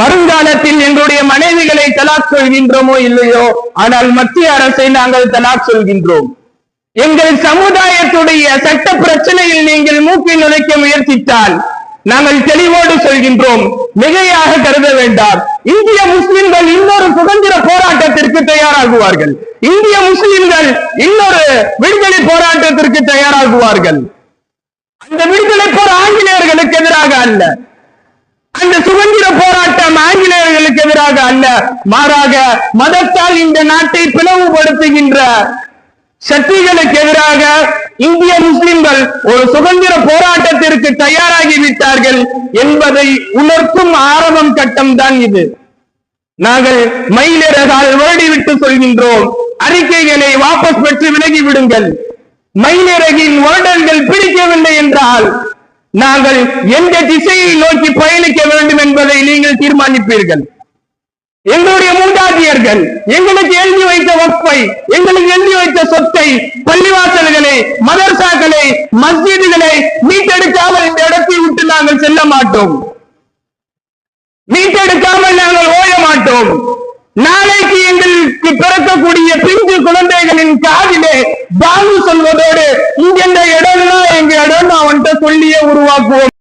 வருங்காலத்தில் எங்களுடைய மனைவிகளை தலாக் சொல்கின்றோமோ இல்லையோ ஆனால் மத்திய அரசை நாங்கள் தலாக் சொல்கின்றோம். எங்கள் சமுதாயத்துடைய சட்ட பிரச்சனையில் நீங்கள் மூக்கை நுழைக்க முயற்சித்தால் நாங்கள் தெளிவோடு சொல்கின்றோம். மிகையாக கருத வேண்டாம். இந்திய முஸ்லிம்கள் இன்னொரு சுதந்திர போராட்டத்திற்கு தயாராகுவார்கள். இந்திய முஸ்லிம்கள் இன்னொரு விடுதலை போராட்டத்திற்கு தயாராகுவார்கள். அந்த விடுதலை போர் ஆங்கிலேயர்களுக்கு எதிராக அல்ல. அந்த சுதந்திர எதிராக அல்ல மாறாக மதத்தால் இந்த நாட்டை பிளவுபடுத்துகின்ற சக்திகளுக்கு எதிராக இந்திய முஸ்லிம்கள் ஒரு சுதந்திர போராட்டத்திற்கு தயாராகி விட்டார்கள் என்பதை உணர்த்தும் ஆரம்பம் கட்டம் தான் இது. நாங்கள் மயிலிறகால் வருடிவிட்டு சொல்கின்றோம் அறிக்கைகளை வாபஸ் பெற்று விலகி விடுங்கள் மயிலிறகின் வருடங்கள் பிடிக்கவில்லை என்றால் நாங்கள் எந்த திசையை நோக்கி பயணிக்க வேண்டும் என்பதை நீங்கள் தீர்மானிப்பீர்கள். எங்களுடைய மூதாதியர்கள் எங்களுக்கு எழுதி வைத்த ஒப்பை எங்களுக்கு எழுதி வைத்த சொத்தை பள்ளிவாசல்களை மதர்சாக்களை மஸ்ஜிதுகளை மீட்டெடுக்காமல் இந்த இடத்தை விட்டு நாங்கள் செல்ல மாட்டோம். மீட்டெடுக்காமல் நாங்கள் ஓய மாட்டோம். நாளைக்கு எங்களுக்கு பிறக்கக்கூடிய பிஞ்சு குழந்தைகளின் காதிலே பாலு சொல்வதோடு இங்க இந்த இடம்னா எங்க இடம் அவன்கிட்ட சொல்லியே உருவாக்குவோம்.